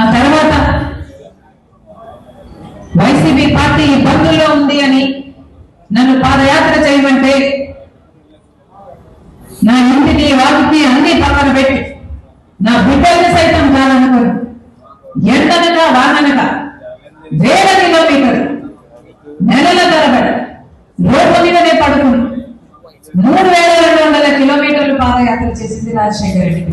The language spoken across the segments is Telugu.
ఆ తర్వాత వైసీపీ పార్టీ ఇబ్బందుల్లో ఉంది అని నన్ను పాదయాత్ర చేయమంటే నా ఇంటిని వాటిని అన్ని పక్కన పెట్టి నా బిడ్డల్ని సైతం కాదనుకుని ఎండనక వాననక వేల కిలోమీటర్లు నెలల తరబడి రోడ్ల మీదనే పడుకుని మూడు వేల రెండు వందల కిలోమీటర్లు పాదయాత్ర చేసింది రాజశేఖర రెడ్డి.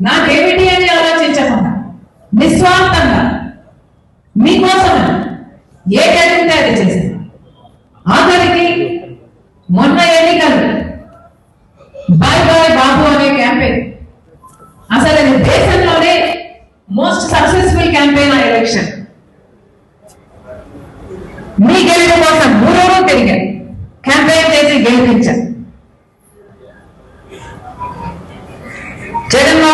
నాకేమిటి అని ఆలోచించకుండా నిస్వార్థంగా మీకోసం ఏ జరిగితే అది చేశాను ఆఖరికి మొన్న ఎన్నికలు. బాయ్ బాయ్ బాబు అనే క్యాంపెయిన్. అసలు అది దేశంలోనే మోస్ట్ సక్సెస్ఫుల్ క్యాంపెయిన్ ఆ ఎలక్షన్ మీ గెలుపు కోసం మూడోడు తిరిగారు క్యాంపెయిన్ చేసి గెలిపించారు జగన్మోహన్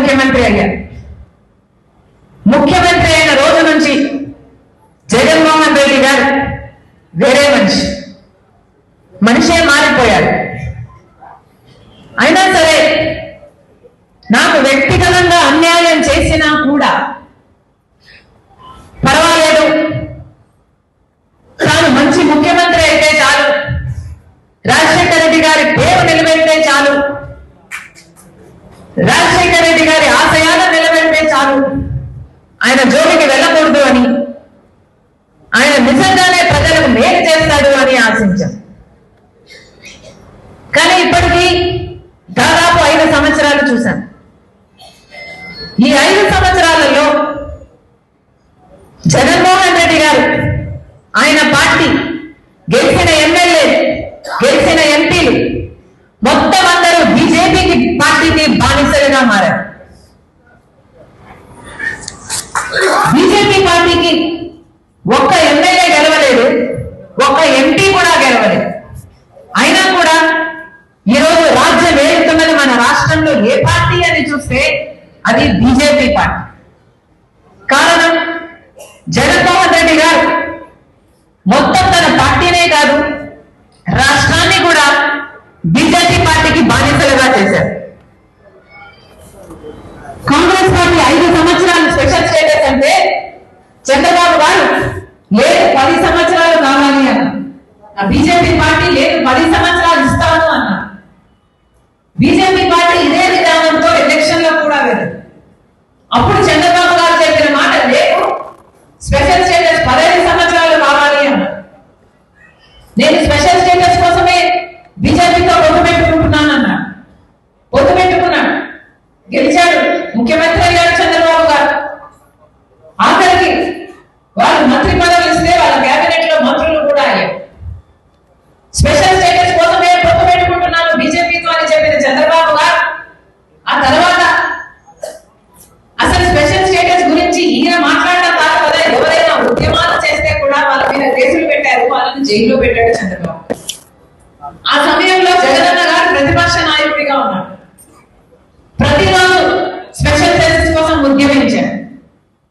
ముఖ్యమంత్రి అయ్యారు ముఖ్యమంత్రి అయిన రోజు నుంచి జగన్మోహన్ రెడ్డి గారు వేరే మనిషి. మనిషే మారిపోయాడు అయినా సరే నాకు వ్యక్తిగతంగా అన్యాయం చేసినా కూడా పర్వాలేదు. తాను మంచి ముఖ్యమంత్రి అయితే చాలు. రాజశేఖర రెడ్డి గారి పేరు నిలబెడితే చాలు. రాజశేఖర రెడ్డి గారి ఆశయాలను నిలబెడితే చాలు ఆయన జోలికి వెళ్ళకూడదు అని. ఆయన నిజంగానే ప్రజలకు మేలు చేస్తాడు అని ఆశించాం. కానీ ఇప్పటికీ దాదాపు ఐదు సంవత్సరాలు చూశాం. ఈ ఐదు సంవత్సరాలలో జగన్మోహన్ రెడ్డి గారు ఆయన పార్టీ గెలిచిన ఎమ్మెల్యే ఒక్క ఎమ్మెల్యే గెలవలేదు ఒక్క ఎంపీ కూడా గెలవలేదు. అయినా కూడా ఈరోజు రాజ్యం వేలుతున్నది మన రాష్ట్రంలో ఏ పార్టీ అని చూస్తే అది బీజేపీ పార్టీ. కారణం జగన్మోహన్ రెడ్డి గారు. మొత్తం తన పార్టీనే కాదు రాష్ట్రాన్ని కూడా బీజేపీ పార్టీకి బాధ్యతలుగా చేశారు. అప్పుడు చంద్రబాబు వాళ్ళని జైల్లో పెట్టాడు చంద్రబాబు. ఆ సమయంలో జగనన్న గారు ప్రతిపక్ష నాయకుడిగా ఉన్నాడు ప్రతిరోజు స్పెషల్ సెషన్స్ కోసం ఉద్యమించారు.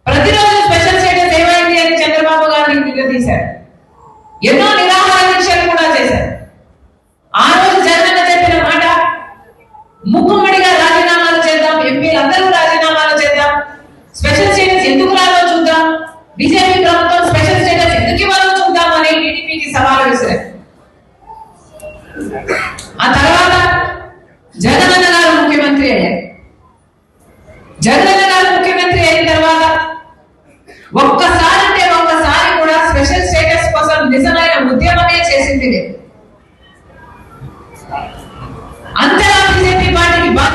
ప్రతిరోజు స్పెషల్ సేవ ఏంటి అని చంద్రబాబు గారిని నిలదీశారు ఎన్నో